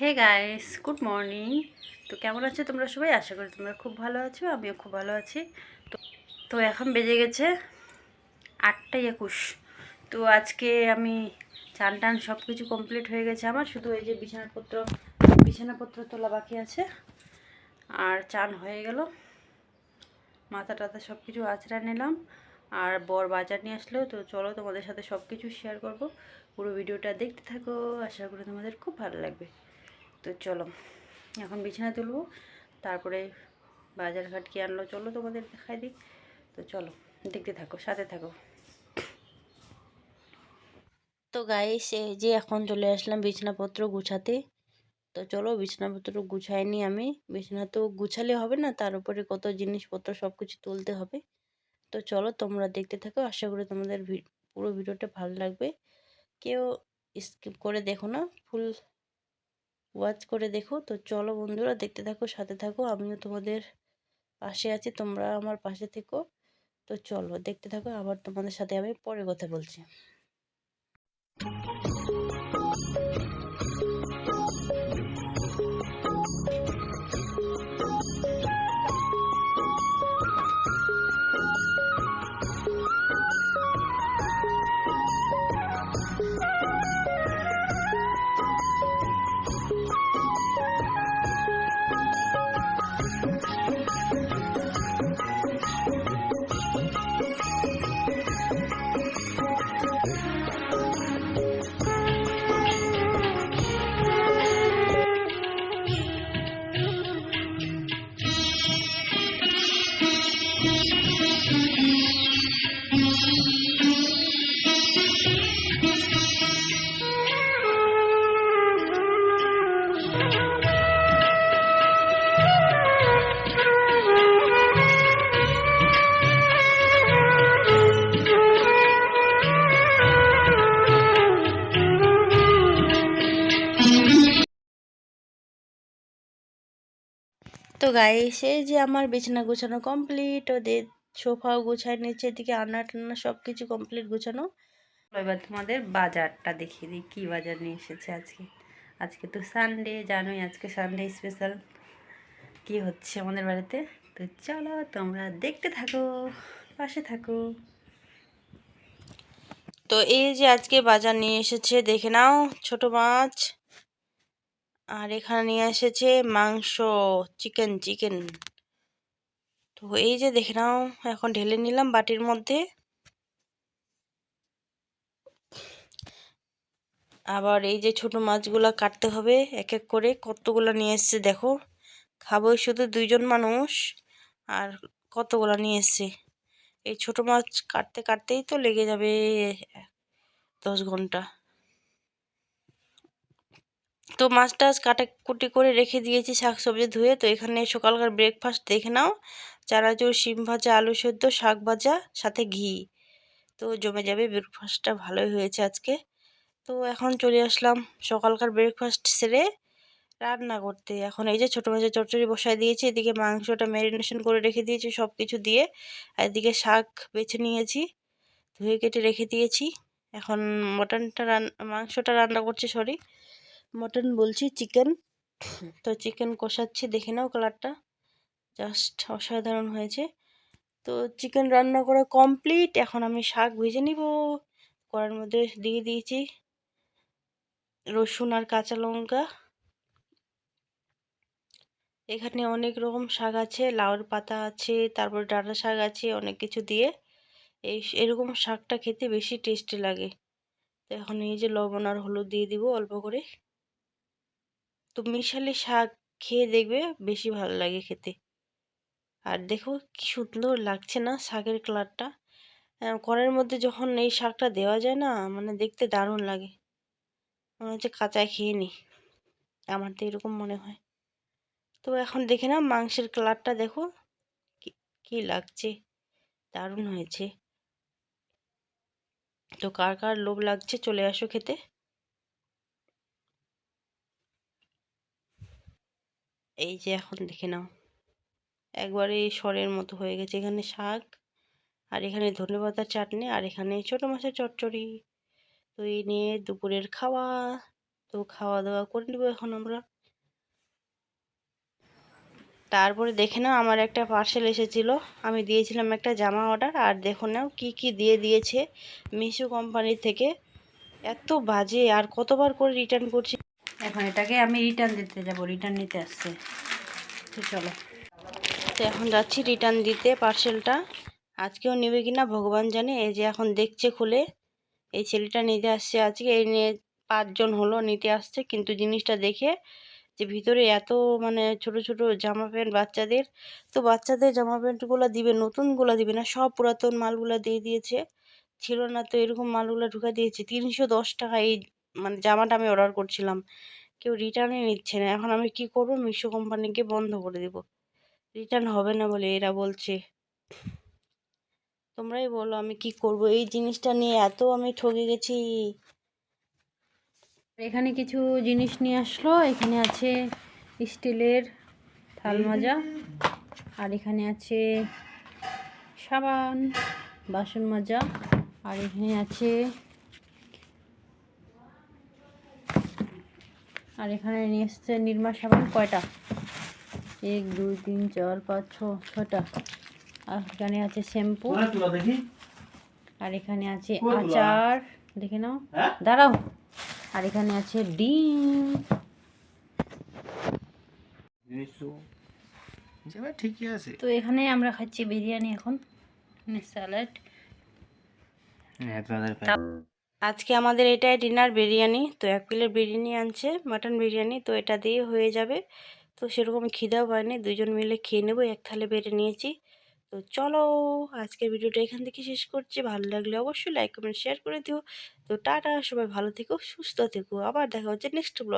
Hey guys good morning তো কেমন আছো তোমরা সবাই? আশা করি তোমরা খুব ভালো আছো, আমিও খুব ভালো আছি। তো তো এখন বেজে গেছে আটটা একুশ। তো আজকে আমি চান টান সব কিছু কমপ্লিট হয়ে গেছে আমার, শুধু এই যে বিছানাপত্র বিছানাপত্র তোলা বাকি আছে। আর চান হয়ে গেল। মাথা টাথা সব কিছু আছড়া নিলাম। আর বর বাজার নিয়ে আসলো, তো চলো তোমাদের সাথে সব কিছু শেয়ার করব। পুরো ভিডিওটা দেখতে থাকো, আশা করি তোমাদের খুব ভালো লাগবে। তো চলো, এখন বিছানা তুলবো, তারপরে বাজার ঘাট কি আনলো চলো তোমাদের দেখাই দিই। তো চলো, দেখতে থাকো, সাথে থাকো। তো গায়ে সে যে এখন চলে আসলাম বিছানাপত্র গুছাতে। তো চলো বিছানাপত্র গুছাইনি আমি। বিছানা তো গুছালে হবে না, তার উপরে কত জিনিসপত্র সব কিছু তুলতে হবে। তো চলো তোমরা দেখতে থাকো, আশা করি তোমাদের পুরো ভিডিওটা ভালো লাগবে। কেউ স্কিপ করে দেখো না ফুল ওয়াচ করে দেখো। তো চলো বন্ধুরা, দেখতে থাকো, সাথে থাকো। আমিও তোমাদের পাশে আছি, তোমরা আমার পাশে থেকো। তো চলো, দেখতে থাকো, আবার তোমাদের সাথে আমি পরে কথা বলছি। তো গায়ে এসে যে আমার বিছানা গোছানো কমপ্লিট ওদের সোফাও গোছায় নিচে এদিকে আন্না টান্না সব কিছু কমপ্লিট গোছানো এবার তোমাদের বাজারটা দেখিয়ে দিই, কী বাজার নিয়ে এসেছে আজকে। আজকে তো সানডে জানোই আজকে সানডে স্পেশাল কি হচ্ছে আমাদের বাড়িতে? তো চলো তোমরা দেখতে থাকো, পাশে থাকো। তো এই যে আজকে বাজার নিয়ে এসেছে, দেখে নাও, ছোট মাছ। আর এখানে নিয়ে এসেছে মাংস, চিকেন চিকেন। তো এই যে দেখে নাও, এখন ঢেলে নিলাম বাটির মধ্যে। আবার এই যে ছোট মাছগুলো কাটতে হবে এক এক করে। কতগুলো নিয়ে এসছে দেখো। খাবোই শুধু দুইজন মানুষ, আর কতগুলো নিয়ে এসছে? এই ছোট মাছ কাটতে, কাটতেই তো লেগে যাবে দশ ঘণ্টা। তো মাছ টাছ কাটাকুটি করে রেখে দিয়েছি শাক সবজি ধুয়ে। তো এখানে সকালকার ব্রেকফাস্ট দেখে নাও। চানাচুর, শিম ভাজা, আলু সেদ্ধ, শাক ভাজা, সাথে ঘি। তো জমে যাবে ব্রেকফাস্টটা ভালোই হয়েছে আজকে। তো এখন চলে আসলাম সকালকার ব্রেকফাস্ট সেরে রান্না করতে। এখন এই যে ছোটো মাছের চটচড়ি বসায় দিয়েছি। এদিকে মাংসটা ম্যারিনেশন করে রেখে দিয়েছি সব কিছু দিয়ে। আর এদিকে শাক বেছে নিয়েছি, ধুয়ে কেটে রেখে দিয়েছি। এখন মটনটা রান মাংসটা রান্না করছি সরি মটন বলছি, চিকেন। তো চিকেন কষাচ্ছি, দেখে নাও কালারটা। জাস্ট অসাধারণ হয়েছে। তো চিকেন রান্না করা কমপ্লিট। এখন আমি শাক ভেজে নিব। কড়ার মধ্যে দিয়ে দিয়েছি রসুন আর কাঁচা লঙ্কা। এখানে অনেক রকম শাক আছে। লাউর পাতা আছে, তারপর ডাঁটা শাক আছে, অনেক কিছু দিয়ে। এই এরকম শাকটা খেতে বেশি টেস্টি লাগে। তো এখন এই যে লবণ আর হলুদ দিয়ে দিব অল্প করে। তো মিশালি শাক খেয়ে দেখবে বেশি ভালো লাগে খেতে। আর দেখো কি সুন্দর লাগছে না শাকের কালারটা। কড়াইয়ের মধ্যে যখন এই শাকটা দেওয়া যায় না মানে দেখতে দারুণ লাগে। মনে হচ্ছে কাঁচায় খেয়ে নি। আমার তো এরকম মনে হয়। তো এখন দেখে না মাংসের কালারটা দেখো। কি লাগছে? দারুণ হয়েছে। তো কার কার লোভ লাগছে চলে আসো খেতে। এই যে এখন দেখে নাও। একবারে সরের মতো হয়ে গেছে এখানে শাক। আর এখানে ধনে পাতার চাটনি আর এখানে ছোটো মাছের চচ্চড়ি। তো এই নিয়ে দুপুরের খাওয়া। তো খাওয়া দাওয়া করে নেব এখন আমরা। তারপরে দেখে নাও আমার একটা পার্সেল এসেছিল। আমি দিয়েছিলাম একটা জামা অর্ডার আর দেখো নাও কি কি দিয়ে দিয়েছে মিশো কোম্পানি থেকে। এত বাজে আর কতবার করে রিটার্ন করছি। এখন এটাকে আমি রিটার্ন দিতে যাব রিটার্ন নিতে আসছে। তো চলো। তো এখন যাচ্ছি রিটার্ন দিতে পার্সেলটা আজকেও নেবে কিনা ভগবান জানে, এই যে এখন দেখছে খুলে, এই ছেলেটা নিতে আসছে আজকে, এই নিয়ে পাঁচজন হলো, নিতে আসছে, কিন্তু জিনিসটা দেখে যে ভিতরে এত মানে ছোট ছোট জামা প্যান্ট বাচ্চাদের, তো বাচ্চাদের জামা প্যান্টগুলো দিবে, নতুনগুলো দিবে না, সব পুরাতন মালগুলো দিয়ে দিয়েছে। ছিল না তো এরকম মালগুলো ঢুকা দিয়েছে, তিনশো দশ টাকা এই মানে জামাটা আমি অর্ডার করছিলাম। কেউ রিটার্নই নিচ্ছে না। এখন আমি কি করব? মিশো কোম্পানিকে বন্ধ করে দেব। রিটার্ন হবে না বলে এরা বলছে। তোমরাই বলো আমি কি করব? এই জিনিসটা নিয়ে এত আমি ঠকে গেছি। এখানে কিছু জিনিস নিয়ে আসলো। এখানে আছে স্টিলের থাল মাজা আর এখানে আছে সাবান বাসন মাজা আর এখানে আছে আর এখানে নিয়ে এসছে নির্মা সাবান কয়টা? এক দুই তিন চার পাঁচ ছ ছটা আর এখানে আছে শ্যাম্পু। আর এখানে আছে আচার। দেখে নাও। হ্যাঁ? দাঁড়াও। আর এখানে আছে ডিম। ঠিকই আছে। তো এখানে আমরা খাচ্ছি বিরিয়ানি এখন। স্যালাড। আজকে আমাদের এটাই ডিনার বিরিয়ানি। তো এক প্লেট বিরিয়ানি আনছে মাটন বিরিয়ানি, তো এটা দিয়ে হয়ে যাবে। তো সেরকম খিদাও পায়নি দুজন মিলে খেয়ে নেব, এক থালে বেড়ে নিয়েছি। তো চলো, আজকের ভিডিওটা এখান থেকে শেষ করছি। ভালো লাগলে অবশ্যই লাইক কমেন্ট শেয়ার করে দিও। তো টাটা, সবাই ভালো থেকো, সুস্থ থেকো। আবার দেখা হচ্ছে নেক্সট ব্লগ